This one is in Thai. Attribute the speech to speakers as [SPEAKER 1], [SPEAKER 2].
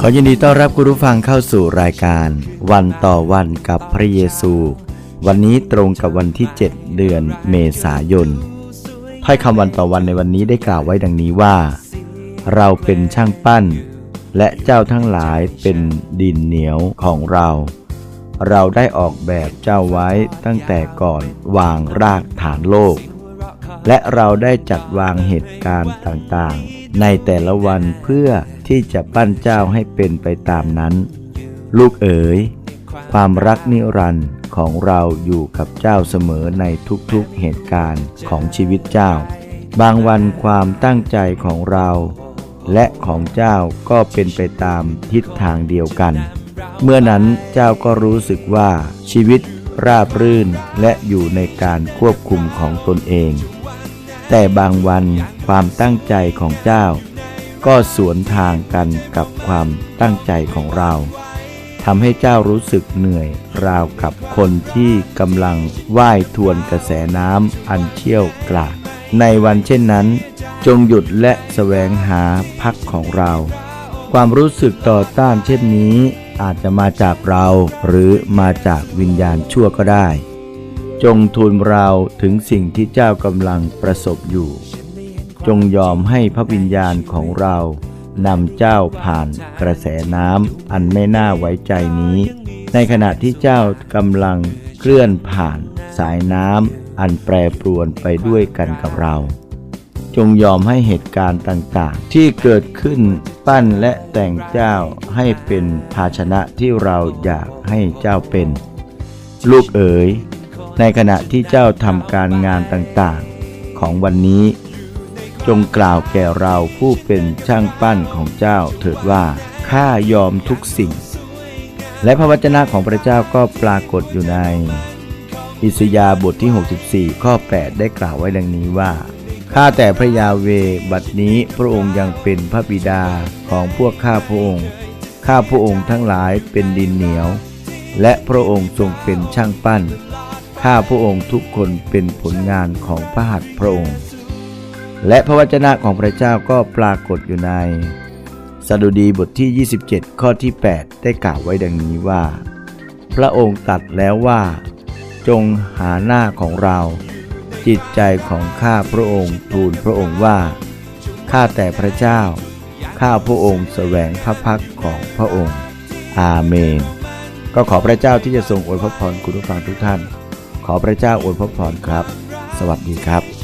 [SPEAKER 1] ขอยินดีต้อนรับคุณผู้ฟังเข้าสู่รายการ วันต่อวันกับพระเยซู วันนี้ตรงกับวันที่ 7 เดือนเมษายนถ้อยคำวันต่อวันในวันนี้ได้กล่าวไว้ดังนี้ว่า เราเป็นช่างปั้น และเจ้าทั้งหลายเป็นดินเหนียวของเรา เราได้ออกแบบเจ้าไว้ตั้งแต่ก่อนวางรากฐานโลก และเราได้จัดวางเหตุการณ์ต่างๆ ในแต่ละวันเพื่อที่จะปั้นเจ้าให้เป็นไปตามนั้น ลูกเอ๋ย ความรักนิรันดร์ของเราอยู่กับเจ้าเสมอในทุกๆเหตุการณ์ของชีวิตเจ้า บางวันความตั้งใจของเรา และของเจ้าก็เป็นไปตามทิศทางเดียวกัน เมื่อนั้นเจ้าก็รู้สึกว่าชีวิตราบรื่นและอยู่ในการควบคุมของตนเอง แต่บางวันความตั้งใจของเจ้า ก็สวนทางกันกับความตั้งใจของเราทำให้เจ้ารู้สึกเหนื่อยราวกับคนที่กำลังว่ายทวนกระแสน้ำอันเชี่ยวกรากในวันเช่นนั้น จงหยุดและแสวงหาพักของเรา ความรู้สึกต่อต้านเช่นนี้อาจจะมาจากเราหรือมาจากวิญญาณชั่วก็ได้ จงทูลเราถึงสิ่งที่เจ้ากำลังประสบอยู่ จงยอมให้พระวิญญาณของเรานำเจ้าผ่านกระแสน้ำอันไม่น่าไว้ใจนี้ ในขณะที่เจ้ากำลังเคลื่อนผ่านสายน้ำอันแปรปรวนไปด้วยกันกับเรา จงยอมให้เหตุการณ์ต่างๆ ที่เกิดขึ้นปั้นและแต่งเจ้าให้เป็นภาชนะที่เราอยากให้เจ้าเป็น ลูกเอ๋ย ในขณะที่เจ้าทำการงานต่างๆ ของวันนี้ จงกล่าวแก่เราผู้เป็นช่างปั้นของเจ้าเถิดว่าข้ายอมทุกสิ่ง และพระวจนะของพระเจ้าก็ปรากฏอยู่ใน อิสยาบทที่ 64 ข้อ 8 ได้กล่าวไว้ดังนี้ว่าข้าแต่พระยาเวบัดนี้พระองค์ยังเป็นพระบิดาของพวกข้าพระองค์ ข้าพระองค์ทั้งหลายเป็นดินเหนียว และพระองค์ทรงเป็นช่างปั้น ข้าพระองค์ทุกคนเป็นผลงานของพระหัตถ์พระองค์ และพระวจนะของพระเจ้าก็ปรากฏอยู่ในสดุดีบทที่ 27 ข้อที่ 8 ได้กล่าวไว้ดังนี้ว่า พระองค์ตรัดแล้วว่า จงหาหน้าของเรา จิตใจของข้าพระองค์ทูลพระองค์ว่า ข้าแต่พระเจ้า ข้าพระองค์แสวงพระพักของพระองค์ อาเมน ก็ขอพระเจ้าที่จะทรงอวยพระพรคุณผู้ฟังทุกท่าน ขอพระเจ้าอวยพรครับ สวัสดีครับ